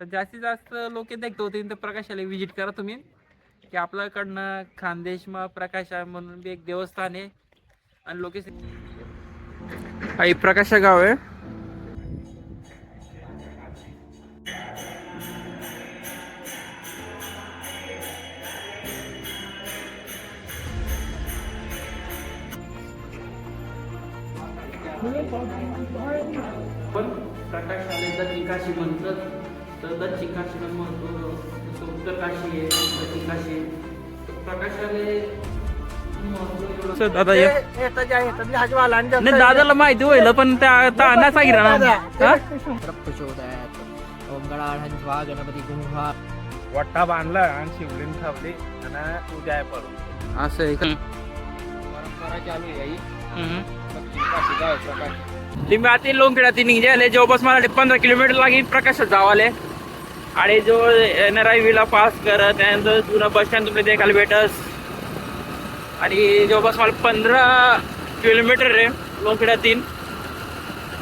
तर जास्तीत जास्त लोक देखतो होते तर प्रकाशाला व्हिजिट करा तुम्ही. की आपल्याकडनं खानदेशमा प्रकाशा म्हणून बी एक देवस्थान आहे. आणि लोकेशन आई प्रकाशा गाव आहे. पण प्रकाश आले दक्षिण म्हणतात तर दक्षिण काशीला महत्त्व जसं उत्तर काशी आहे दक्षिण काशी प्रकाश दादा नाही दादाला माहिती होईल पण त्या आता नाही सांगितलं ना. हा? गणपती गुहा। वट्टा बांधला आणि शिवलिंग ठेवली आणि उद्या आहे पडून। असं आहे का? परंपरा चालू आहे हम्म. लिंब्यातील गाव प्रकाश तुम्ही आता लोंगखेडा जवळपास मला पंधरा किलोमीटर लागेल प्रकाशात जावाले आणि जो एन आर आय पास करत त्यानंतर जुना बस स्टँड तुम्ही देखायला भेटस. आणि जवळपास मला पंधरा किलोमीटर आहे लोंगखेडा तीन.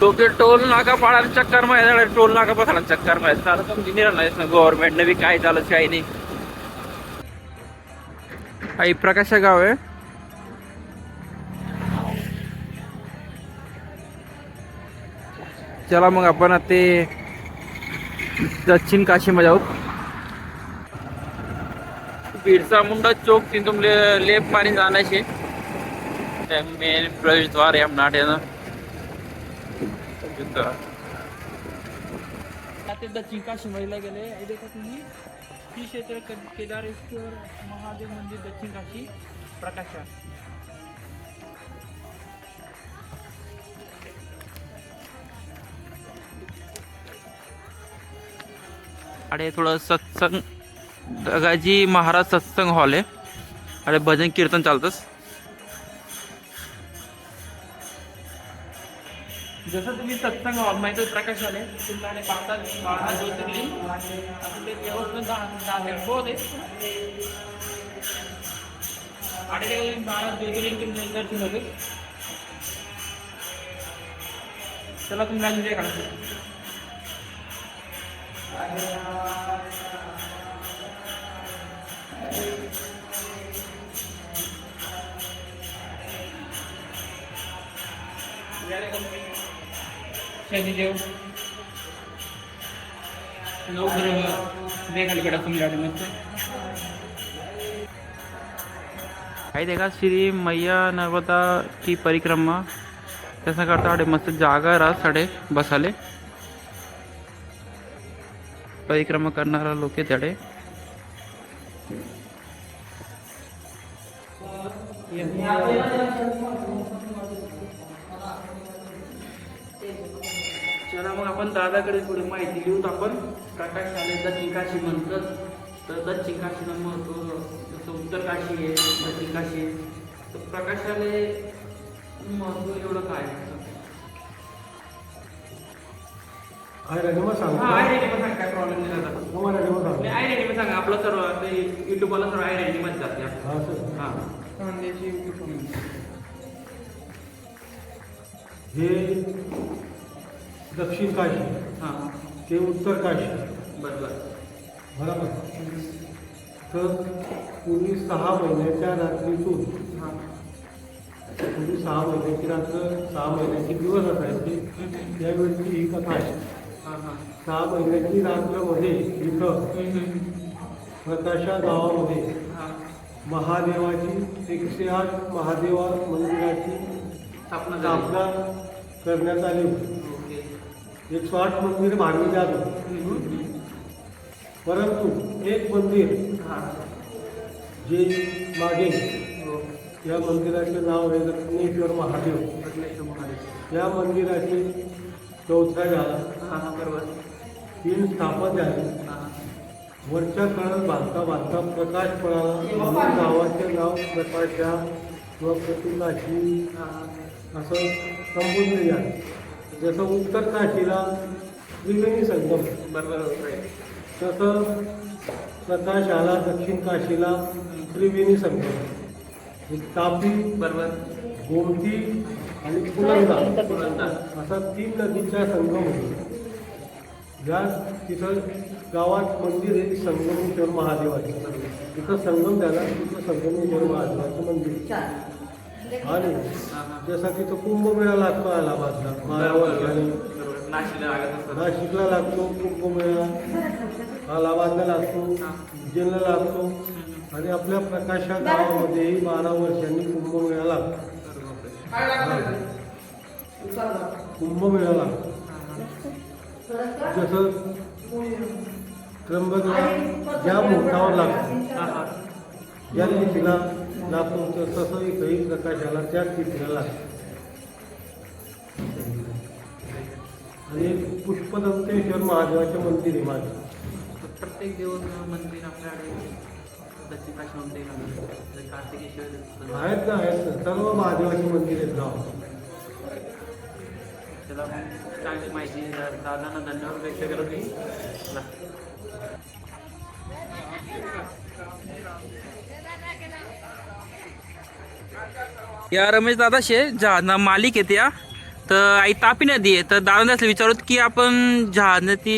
टोके टोल नाका पाडायला चक्कर माहिती टोल नाका बसायला चक्कर माहिती आता तुमची निर्णय ना गव्हर्नमेंटनं बी काय चालत काही नाही. आई प्रकाश गाव आहे. चला मग आपण आता ते दक्षिण काशीमध्ये आहोत. बिरसा मुंडा चौक तीन तुमले लेप मारी जाण्याचे. मेन प्रवेशद्वार आहे नाट ना ते दक्षिण काशीमध्ये गेले. देखा तुम्ही. श्री क्षेत्र क- केदारेश्वर महादेव मंदिर दक्षिण काशी प्रकाशा. आणि थोडं सत्संग दगाजी महाराज सत्संग हॉल आहे. आणि भजन कीर्तन चालतंच. जसं तुम्ही सत्संग हॉल माहिती प्रकाश आले तुम्हाला पाहता बाळा ज्योतिर्लिंग. आपले देवस्थान दहा आहे. आणि ते. बारा ज्योतिर्लिंग तुम्ही दर्शन होते. चला तुम्हाला एन्जॉय करा शनिदेव. नवग्रह देखायला भेटा तुमच्याकडे काही देखा श्री मैया नर्मदा की परिक्रमा. त्याचा करता अडे मस्त जागा राहत साडे बसाले. परिक्रमा करणारा लोक आहे त्याडे चला मग आपण दादाकडे थोडी माहिती घेऊत आपण. प्रकाश शाळेत दक्षिण म्हणतात. तर दक्षिण काशीला जसं उत्तर काशी आहे दक्षिण काशी आहे. तर प्रकाशाले महत्त्व एवढं काय सांग. हा काय प्रॉब्लेम सांग. सांगा आपलं सर्व ते सर्व हा सर. हा. हे दक्षिण काशी. हा. ते उत्तर काशी. बरं बरं. बरोबर. तर पूर्वी सहा महिन्याच्या रात्रीतून हा. पूर्वी सहा महिन्याची रात्र सहा महिन्याचे दिवस असायचे. त्यावेळची ही कथा आहे. सहा महिन्याची रात्रमध्ये इथं प्रकाशा गावामध्ये महादेवाची एकशे आठ महादेवा मंदिराची स्थापना स्थापना करण्यात आली होती. एकशे आठ मंदिर बांधली जात. परंतु एक मंदिर जे मागे हो. या मंदिराचे नाव आहे दक्षिणेश्वर महादेव. रत्नेश्वर महादेव. या मंदिराचे चौथा झाला हा बरोबर तीन स्थापन झाले वरच्या काळात बांधता बांधता प्रकाश पळाला म्हणून गावाचे नाव प्रकाशा किंवा प्रतिकाशी असं संबोधले जाते. जसं उत्तर काशीला त्रिवेणी संगम. बरोबर तसं प्रकाश आला दक्षिण काशीला त्रिवेणी संगम. तापी बरोबर. गोमती आणि पुलंदा असा तीन नदीचा संगम होतो. ज्या तिथं गावात मंदिर आहे संगमेश्वर महादेवाचं. तिथं संगम झाला तिथं संगमेश्वर महादेवाचं मंदिर. आणि जसा तो कुंभमेळा लागतो अलाहाबादला मायावर आणि नाशिकला लागतो कुंभमेळा. अलाहाबादला लागतो उज्जैनला लागतो. आणि आपल्या प्रकाशा गावामध्येही बारा वर्षांनी कुंभमेळा लागतो. कुंभमेळा लागतो जसं त्र्यंबकला ज्या मुहूर्तावर लागतो ज्या तिथीला लागतो तसं इथंही प्रकाशाला त्याच तिथीला लागतो आणि पुष्पदंतेश्वर महादेवाचे मंदिर आहे माझं. प्रत्येक दिवस मंदिर आपल्याकडे आहेत ना आहेत ना. सर्व महादेवाचे मंदिर आहेत गावात. त्याला चांगली माहिती दादांना धन्यवाद व्यक्त करत मी या रमेश दादा शे जहाजना मालिक आहेत या. तर आई तापी नदी आहे. तर दादा असं विचारत की आपण जहाजनं ती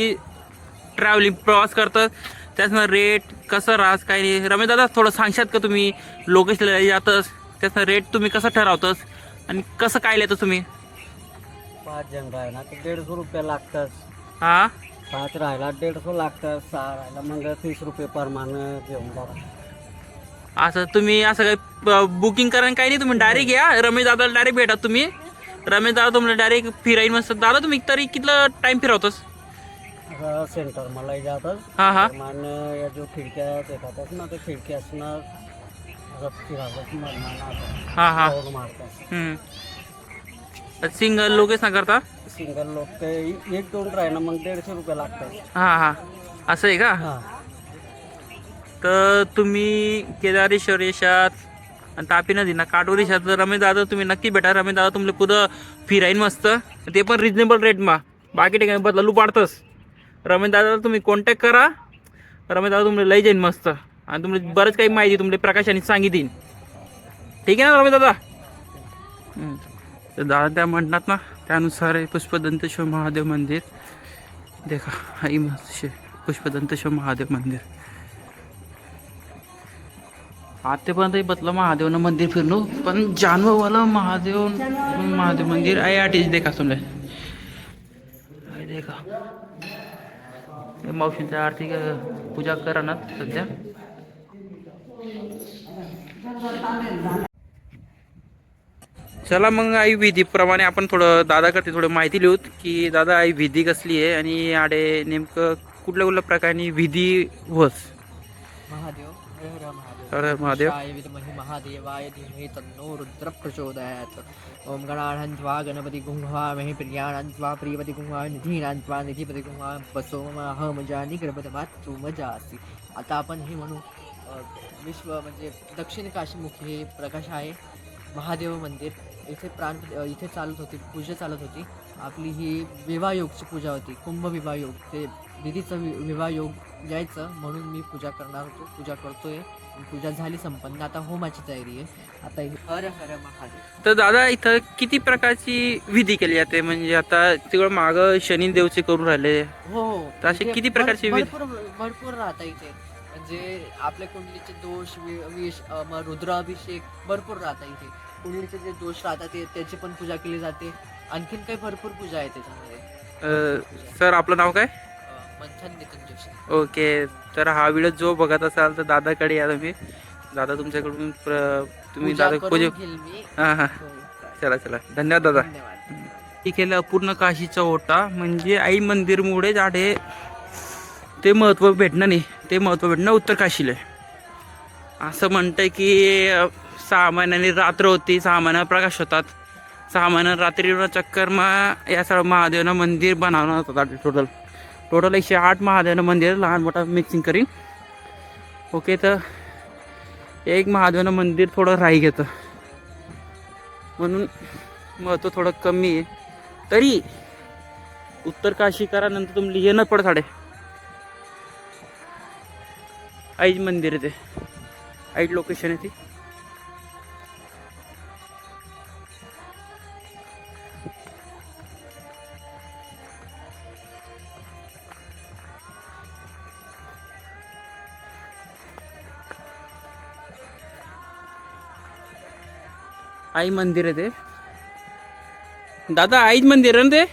ट्रॅव्हलिंग प्रवास करतात. त्याचं रेट कसं राहत काय नाही. रमेश दादा थोडं सांगशात का तुम्ही? लोकेशनला जातस त्याचं रेट तुम्ही कसं ठरवतस? आणि कसं काय लिहितं तुम्ही? पाच जण राहिला तर दीडशे रुपये लागतात हा? पाच राहिला दीडशे लागतात सहा राहिला मग तीस रुपये प्रमाणे घेऊन जावा असं तुम्ही असं काही बुकिंग करा काही नाही तुम्ही डायरेक्ट या. रमेश दादाला डायरेक्ट भेटा तुम्ही. रमेश दादा तुम्हाला डायरेक्ट फिराईन मस्त दादा तुम्ही तरी कितलं टाइम फिरवतोस? सेंटर मला जातात हा हा. प्रमाणे या जो खिडक्या देखातात ना ते खिडकी असणार. हा हा. मारतात. हम्म. सिंगल लोकेशन करता? सिंगल लोक ते एक दोन राहिला मग दीडशे रुपये लागतात. हा हा. असं आहे का? हा. तर तुम्ही केदारेश्वर यशात आणि तापी नदीना काटोरी यशात रमेश दादा तुम्ही नक्की भेटा. रमेश दादा तुम्हाला पुढं फिराईन मस्त. ते पण रिजनेबल रेटमा बाकी ठिकाणी बदलू पाडतंच रमेश दादा तुम्ही कॉन्टॅक्ट करा. रमेश दादा तुम्हाला लई जाईन मस्त. आणि तुम्हाला बरंच काही माहिती तुम्हाला प्रकाशाने सांगितली. ठीक आहे ना रमेश दादा? तर दादा त्या म्हणतात ना त्यानुसार हे पुष्पदंतेश्वर महादेव मंदिर. देखा आई मस्त पुष्पदंतेश्वर महादेव मंदिर. आतापर्यंत बदला महादेवनं मंदिर फिरलो. पण जानवरवाला महादेव महादेव मंदिर आहे आठ देखा तुमले देखा. मावशींच्या आरती पूजा करा ना सध्या. चला मग आई विधीप्रमाणे आपण थोडं दादाकडे थोडं माहिती लिहूत की दादा आई विधी कसली आहे आणि आडे नेमकं कुठल्या कुठल्या प्रकारनी विधी व्हस? महादेव. हर महादेव। अरे महादेव महादेवाय धीमहि तन्नो रुद्र प्रचोदयात् ओम गणाढं त्वा गणपती गुंहवामहे प्रियाणां त्वा प्रियपति गुंहवा निधीनां त्वा निधिपति गुंहवा बसोमहम जानी गर्भतमात तू मजासी आता आपण हे म्हणू विश्व म्हणजे दक्षिण काशीमुखी हे प्रकाश आहे महादेव मंदिर. इथे प्राण इथे चालत होती पूजा चालत होती. आपली ही विवाह योगची पूजा होती कुंभ विवाह योग. ते दिदीचं वि विवाह योग यायचं म्हणून मी पूजा करणार होतो पूजा करतोय. पूजा झाली संपन्न. आता होमाची तयारी आहे. आता ही हर हर महादेव. तर दादा इथं किती प्रकारची विधी केली जाते? म्हणजे आता तिकडं माग शनी देवचे करून राहिले. हो हो. तर असे इथे किती भर- प्रकारचे विध- भरपूर भरपूर राहता इथे. म्हणजे आपल्या कुंडलीचे दोष वि- विष अ, मग रुद्राभिषेक भरपूर राहता इथे. कुंडलीचे जे दोष राहतात ते त्याची पण पूजा केली जाते. आणखीन काही भरपूर पूजा आहे त्याच्यामध्ये. अं, सर आपलं नाव काय? ओके तर हा व्हिडिओ जो बघत असाल तर दादाकडे या तुम्ही. दादा तुमच्याकडून तुम्ही दादा पूजे हां हां. चला चला. धन्यवाद दादा. धन्यवाद. ही केलं पूर्ण काशीचा ओटा म्हणजे आई मंदिरमुळे जाडे ते महत्त्व भेटणं नाही ते महत्त्व भेटणं उत्तर काशीला आहे. असं म्हणतंय की सहा महिन्यांनी रात्र होती सहा महिन्यात प्रकाश होतात. सहा महिन्यात रात्री चक्कर मग या सर्व महादेवनं मंदिर बनवणार होतं टोटल टोटल एकशे आठ महादेवनं मंदिर लहान मोठा मिक्सिंग करीन. ओके तर एक महादेवनं मंदिर थोडं राही घेतं. म्हणून महत्त्व थोडं कमी आहे. तरी उत्तर काशी करा नंतर तुम्हाला येणं पड साडे आईज मंदिर आहे ते. आईज लोकेशन आहे ती. आई मंदिर आहे ते. दादा आईच मंदिर आहे ना ते?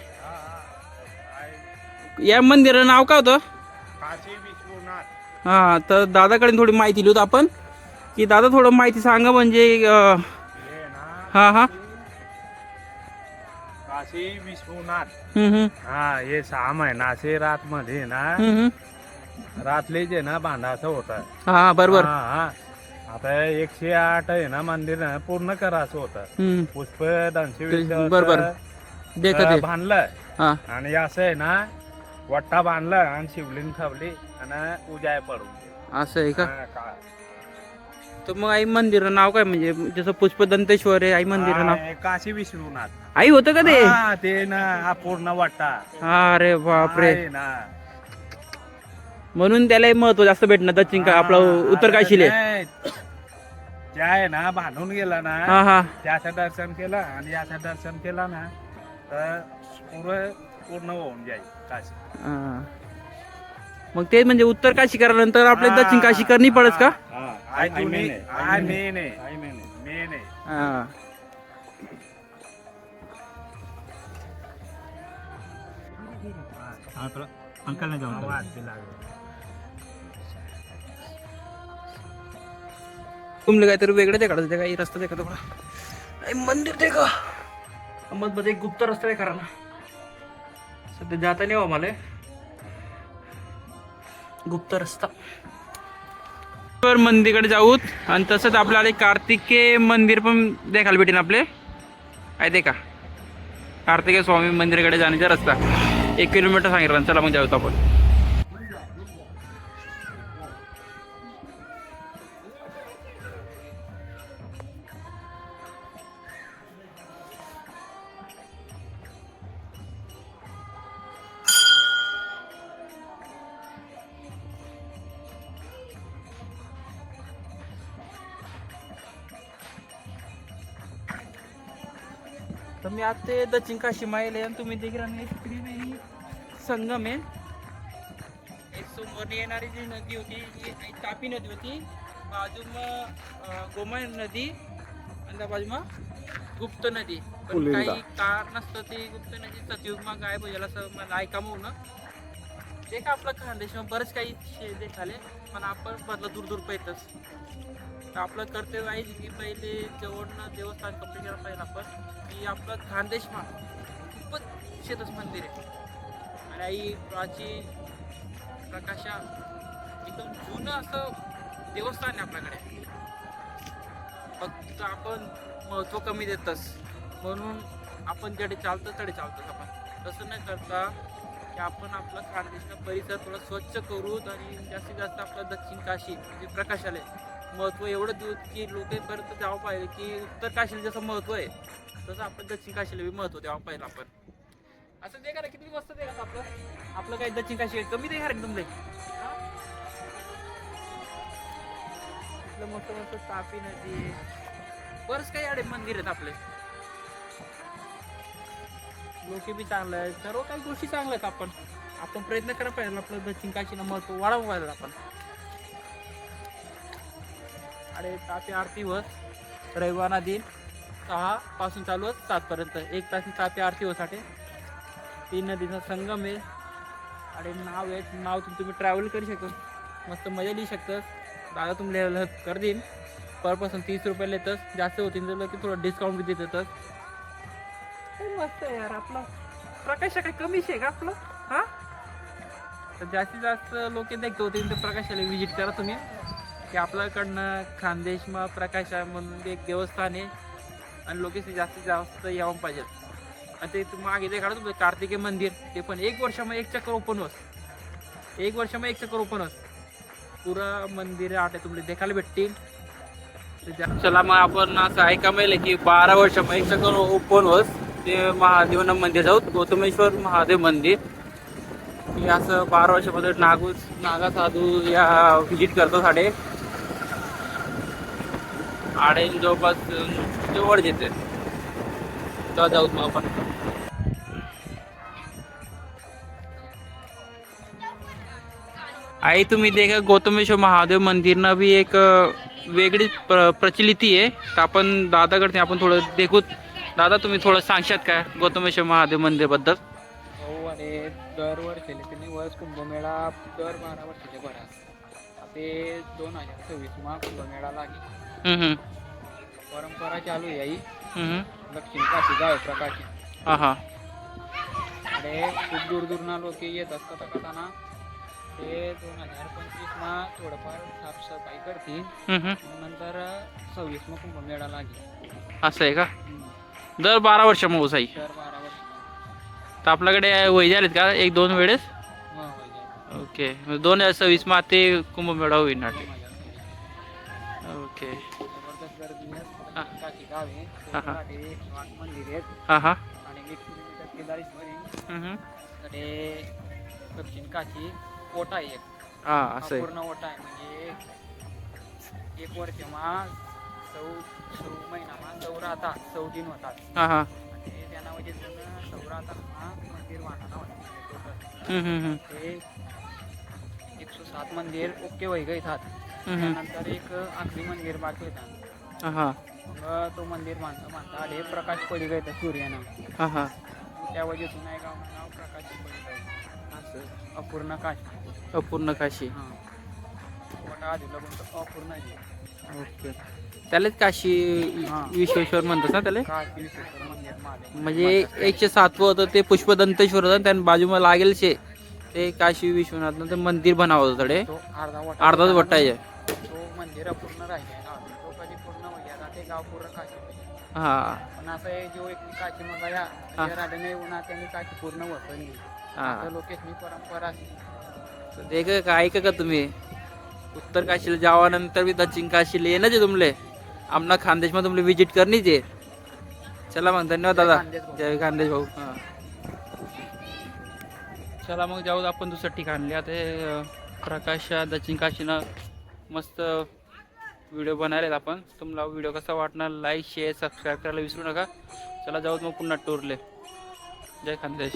या मंदिराचं नाव काय होतं? हा तर दादाकडे थोडी माहिती लिहूत आपण. की दादा थोडं माहिती सांगा म्हणजे हे हा काशी विश्वनाथ. हा हे सहा महिनाचे रात मध्ये ना. रातले जे ना बांधाचं होतं. हा बरोबर. हा, हा. आता एकशे आठ आहे ना मंदिर ना पूर्ण करायचं होतं. हम्म, पुष्प दोनशे वीस बरोबर. अं, ते बांधलं. हा. आणि असं आहे ना वट्टा बांधला आणि शिवलिंग ठेवली आणि उजाय पडून गेली. असं आहे का? हा, का- तर मग आई मंदिरं नाव काय म्हणजे? जसं पुष्पदंतेश्वर आहे आई मंदिरं नाव? हा, काशी विश्वनाथ. आई होतं का ते? हा, ते ना हा पूर्ण वट्टा अरे बापरे. आहे ना. म्हणून त्याला महत्त्व जास्त भेटणं दक्षिण का आपलं उत्तर काशीले जे आहे ना बांधून गेला ना हा हा. त्याचं दर्शन केलं आणि याचं दर्शन केलं ना तर पूर्ण पूर्ण होऊन जाईल काशी. हा. मग ते म्हणजे उत्तर काशी करानंतर आपले दक्षिण काशी करणी पडत का? आय आय मेन आहे. मेन आहे. हा. आवाज बी लागला. तुमले काहीतरी वेगळं ते काढत काही रस्ता ते का थोडा मंदिर ते का अहमदमध्ये एक गुप्त रस्ता आहे करा ना. सध्या जाता नाही हो मला गुप्त रस्ता. तर मंदिरकडे जाऊत आणि तसंच आपल्याला एक कार्तिकेय मंदिर पण देखायला भेटेल आपले. आहे ते का? कार्तिकेय स्वामी मंदिराकडे जाण्याचा रस्ता. एक किलोमीटर सांगितलं चला मग जाऊत आपण. मी आता ते दक्षिण काशी माहिले आणि तुम्ही देखील आणि नाही संगम आहे. एक समोर येणारी जी नदी होती एक तापी नदी होती. बाजूमा गोमय नदी आणि त्या बाजूमा गुप्त नदी. पण काही कारण असतं ती गुप्त नदी सतयुगमा काय पाहिजे असं मला ऐकामं होणं ते का आपलं खानदेशમાં बरंच काही देखाले पण आपण बदला दूर दूर पाहिजेच तर आपलं कर्तव्य आहे की पहिले जवळनं देवस्थान कंप्लीट केलं पाहिजे आपण की आपलं खानदेशमा खूपच शेतच मंदिर आहे. आणि आई प्राचीन प्रकाशा एकदम जुनं असं देवस्थान आहे आपल्याकडे. फक्त आपण महत्त्व कमी देतच म्हणून आपण जडे चालतो तडे चालतोच आपण. तसं नाही करता की आपण आपला खानदेशचा परिसर थोडा स्वच्छ करू आणि जास्तीत जास्त आपलं दक्षिण काशी म्हणजे प्रकाशालय महत्त्व एवढं देऊ की लोकांपर्यंत जावं पाहिजे की उत्तर काशीला जसं महत्त्व आहे तसं आपण दक्षिण काशीला बी महत्त्व द्यावं पाहिजे आपण. असं दे करा किती मस्त दे आपलं. आपलं काही दक्षिण काशी कमी दे का रे एकदम लय. मस्त मस्त तापी नदी बरंच काही आडे मंदिर आहेत आपले. लोक बी चांगलं आहे सर्व काही गोष्टी चांगल्या आहेत आपण. आपण प्रयत्न करायला पाहिजे आपलं दक्षिण काशीला महत्त्व वाढवलं पाहिजे आपण. अरे तापी आरती वर रविवार दिन सहा पासून चालू आहे सात पर्यंत एक तास तापी आरती होसाठी तीन नदीचा संगम आहे. आणि नाव आहे नाव तुम्ही ट्रॅव्हल करू शकता. मस्त मजा लिहू शकता. दादा तुम्हाला help कर देईन पर पर्सन तीस रुपये येतच जास्त होतील तर की थोडं डिस्काउंट बी काही मस्त आहे यार आपला. प्रकाश काय कमीच आहे का आपलं? हा? तर जास्तीत जास्त लोक देखतो होते तर प्रकाशाला विजिट करा तुम्ही. की आपल्याकडनं खानदेश मग प्रकाशा म्हणून एक देवस्थान आहे. आणि लोकेशन जास्तीत जास्त यावं पाहिजेत आणि ते मागे ते काढा तुमचं कार्तिकेय मंदिर ते पण एक वर्षामध्ये एक चक्कर ओपन होस एक वर्षामध्ये एक चक्कर ओपन होस पुरा मंदिर आठ तुम्हाला देखायला भेटतील. चला मग आपण असं ऐका मिळेल की बारा वर्षामध्ये एक चक्कर ओपन होस ते महादेवानं मंदिर जाऊ गौतमेश्वर महादेव मंदिर. हे असं बारा वर्षामध्ये नागू नागा साधू या व्हिजिट करतो साडे. आडे जवळपास जवळ घेते. तेव्हा जाऊ मग आपण. आई तुम्ही देखा गौतमेश्वर महादेव मंदिर ना भी एक वेगळी प्र प्रचलिती आहे. तर आपण दादाकडे आपण थोडं देखू दादा तुम्ही थोडं सांगशात काय गौतमेश्वर महादेव मंदिरबद्दल? हो आणि दरवर्षी त्यांनी वर्ष कुंभमेळा दर बारा वर्षाच्या भरा ते दोन हजार सव्वीसमा कुंभमेळा लागेल. हम्म, परंपरा चालू आहे ही हम्म. दक्षिण काशी जावे प्रकाशी. हा हा. आणि खूप दूर दूरना लोक येत असतात कथाना. ते दोन हजार पंचवीसमा थोडंफार साफसफाई करतील. हम्म, हम्म. मग नंतर सव्वीसमा कुंभमेळा लागेल. असं आहे का? हम्म. दर बारा वर्ष मऊस आहे दर बारा वर्ष. तर आपल्याकडे वय झालेत का? एक दोन वेळेस. ओके म्हणजे दोन हजार सव्वीस मा ते कुंभमेळा होईल ना दोन हजार सव्वीस. ओके. हा. हा, हा. हा हा हे दक्षिण ओटा एक हा असं पूर्ण ओटा आहे म्हणजे एक वर्षमा सौ सौ महिनामा सौ राहतात सौ दिन होतात हा हा आणि त्यांना म्हणजे सौ हा मंदिर होतं. ते सात मंदिर ओके वैग येतात हम्म, हम्म. त्यानंतर एक आखरी मंदिर बाकी येतात हा. हा मग तो मंदिर बांधता बांधता आले प्रकाश पडी गये सूर्यानं. हा हा. त्या वजेतून आहे गाव नाव प्रकाश पडी असं अपूर्ण काशी. अपूर्ण काशी. हां. अपूर्ण ओके. त्यालाच काशी. विश्वेश्वर म्हणतात ना त्याला? म्हणजे एकशे सातवं होतं ते पुष्पदंतेश्वर होतं त्यानं बाजूला लागेल शे ते काशी विश्वनाथ ते मंदिर बनावं होतं थोडे. तो अर्धा वटा अर्धाच वट्टा आहे. तो मंदिर अपूर्ण राहिले तो कधी पूर्ण होईल ते गाव पूर्ण काशी. हा. पण असं आहे जो एक काशी मग या हा. राजाने उन्हा त्यांनी काशी पूर्ण हा. लोकेशनी परंपरा अशी. तर ते काय का ऐका का तुम्ही? उत्तर काशीला जावानंतर बी दक्षिण काशीला येणंच आहे तुमले. आमना खानदेशमध्ये तुमले विजिट करणीच आहे चला मग धन्यवाद दादा. खानदेश भाऊ. जय खानदेश भाऊ. हा. चला मग जाऊ आपण दुसरं ठिकाणले आता प्रकाश दक्षिण काशीनं मस्त व्हिडिओ बनायला आपण. तुम्हाला व्हिडिओ कसा वाटणार लाईक शेअर सबस्क्राईब करायला विसरू नका. चला जाऊ मग पुन्हा टूरले जय खानदेश.